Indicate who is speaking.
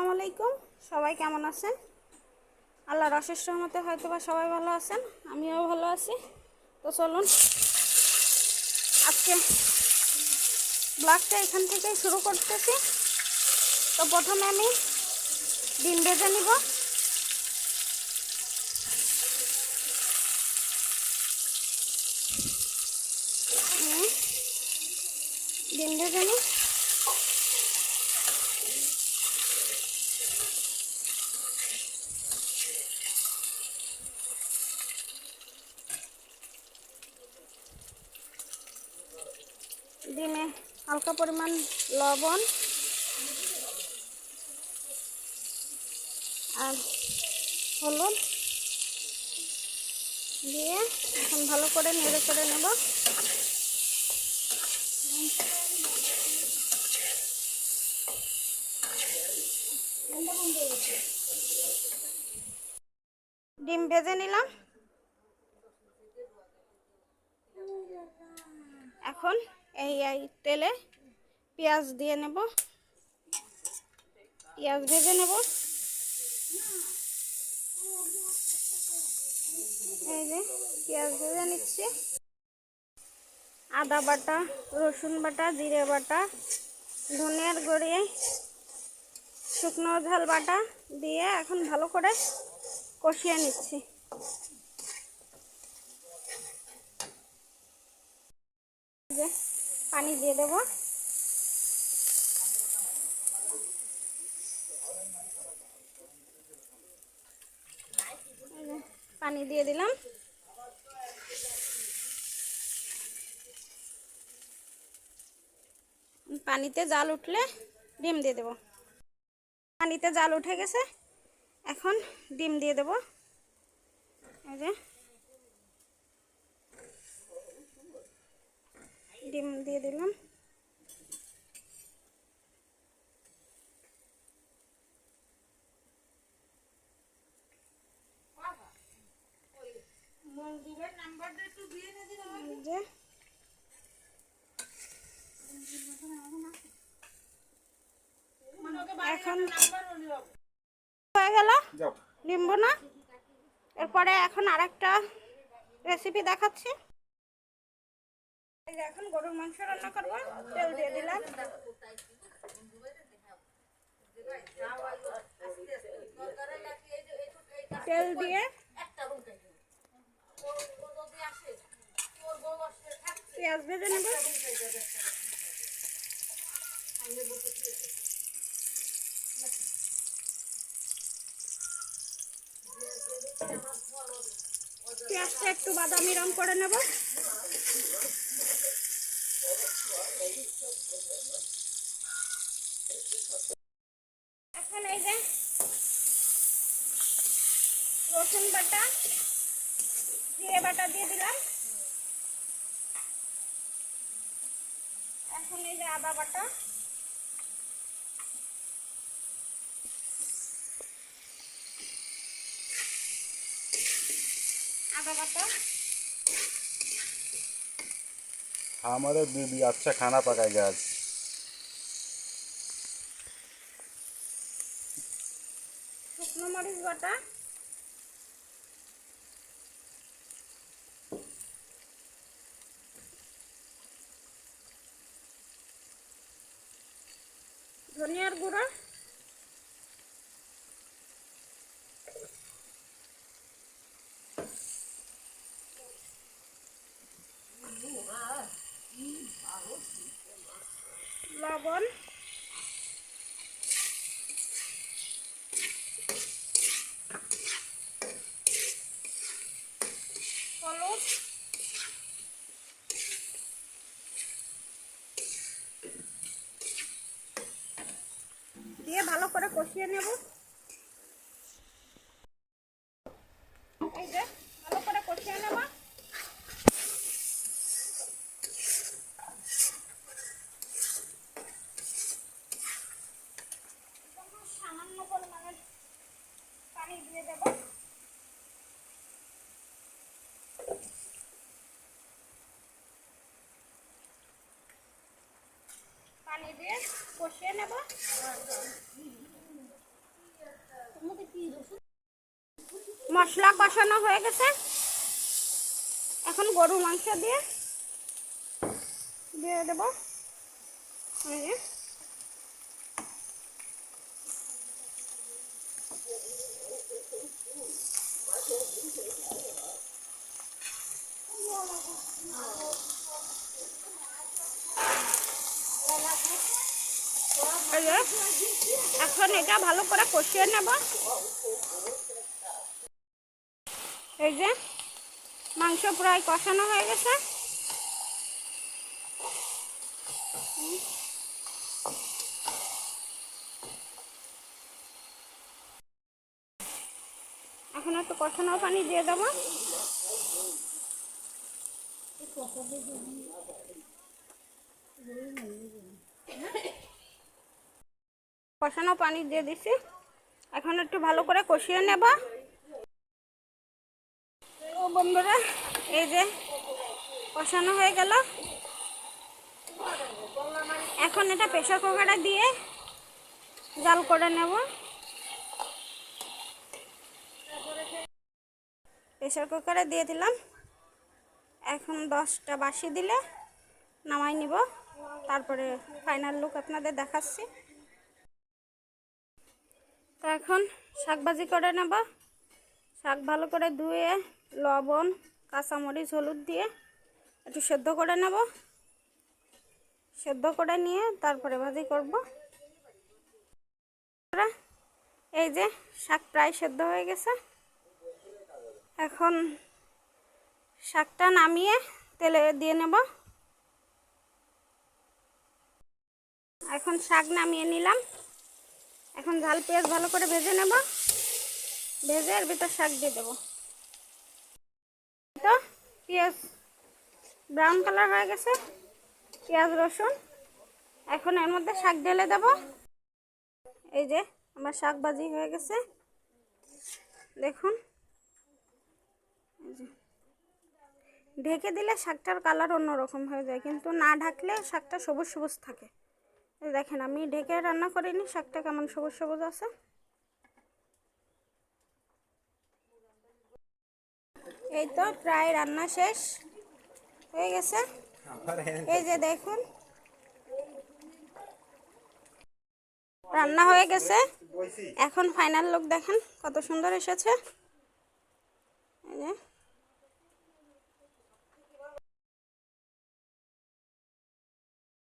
Speaker 1: আসসালামু আলাইকুম। সবাই কেমন আছেন? আল্লাহর অশেষ রহমতে হয়তো বা সবাই ভালো আছেন, আমিও ভালো আছি। তো চলুন, আজকে ব্লগটা এখান থেকেই শুরু করতেছি। তো প্রথমে আমি ডিম ভেজে নিব। ডিম ভেজে নিই। ডিমে হালকা পরিমাণ লবণ আর হলুদ দিয়ে এখন ভালো করে নেড়ে করে নেব। ডিম ভেজে নিলাম। এখন এই এই তেলে পেঁয়াজ দিয়ে নেব। পেঁয়াজ ভেজে নেব। এই যে, পেঁয়াজ ভেজে নিচ্ছি। আদা বাটা, রসুন বাটা, জিরে বাটা, ধনিয়ার গুঁড়ি, শুকনো ঝাল বাটা দিয়ে এখন ভালো করে কষিয়ে নিচ্ছি। যে পানি দিয়ে দেবো। পানি দিয়ে দিলাম। পানিতে জাল উঠলে ডিম দিয়ে দেব। পানিতে জাল উঠে গেছে, এখন ডিম দিয়ে দেব। এই যে। ডিম দিয়ে দিলাম। এখন হয়ে গেল।
Speaker 2: যাও।
Speaker 1: নিম্ব না। এরপরে এখন আরেকটা রেসিপি দেখাচ্ছি। এখন গরুর মাংস রান্না করব, তেল দিয়ে দিলাম। তেল দিয়ে পেঁয়াজ ভেজে নেব। পেঁয়াজটা একটু বাদামি রং করে নেব। এখন এই যে রসুন বাটা জিরে বাটা দিয়ে দিলাম এখন এই যে আদা বাটা আদা বাটা
Speaker 2: हमारे बीबी अच्छा खाना पकाएगा आज
Speaker 1: শুকনো মরিচ বাটা। ধনিয়ার গুঁড়ো। দিয়ে ভালো করে কষিয়ে নেব কষিয়ে নেব। মশলা কষানো হয়ে গেছে। এখন গরু মাংস দিয়ে দিয়ে দেবো। এখন এটা ভালো করে কষিয়ে নেব। এই যে, মাংস প্রায় কষানো হয়ে গেছে। এখন একটু কষানো পানি দিয়ে দেবো। কষানো পানি দিয়ে দিছি। এখন একটু ভালো করে কষিয়ে নেব। ও বন্ধুরা, এই যে কষানো হয়ে গেল। এখন এটা প্রেশার কুকারে দিয়ে জাল করে নেব। প্রেশার কুকারে দিয়ে দিলাম। এখন দশটা বাসি দিলে নামাই নিব। তারপরে ফাইনাল লুক আপনাদের দেখাচ্ছি। তো এখন শাক ভাজি করে নেব। শাক ভালো করে ধুয়ে, লবণ, কাঁচামরিচ, হলুদ দিয়ে একটু সেদ্ধ করে নেব। সেদ্ধ করে নিয়ে তারপরে ভাজি করব। এই যে শাক প্রায় সেদ্ধ হয়ে গেছে। এখন শাকটা নামিয়ে তেলে দিয়ে নেব। এখন শাক নামিয়ে নিলাম। এখন ঝাল, পেঁয়াজ ভালো করে ভেজে নেব। ভেজে এর ভিতর শাক দিয়ে দেবো। তো পেঁয়াজ ব্রাউন কালার হয়ে গেছে, পেঁয়াজ, রসুন। এখন এর মধ্যে শাক ঢেলে দেব। এই যে আমার শাক ভাজি হয়ে গেছে। দেখুন। ঢেকে দিলে শাকটার কালার অন্যরকম হয়ে যায়, কিন্তু না ঢাকলে শাকটা সবুজ সবুজ থাকে। দেখেন, আমি ঢেকে রান্না করিনি শাকটা কেমন সবুজ সবুজ আছে? এই তো, প্রায় রান্না শেষ। হয়ে গেছে? এই যে দেখুন। রান্না হয়ে গেছে। এখন ফাইনাল লুক দেখেন কত সুন্দর এসেছে। এই যে।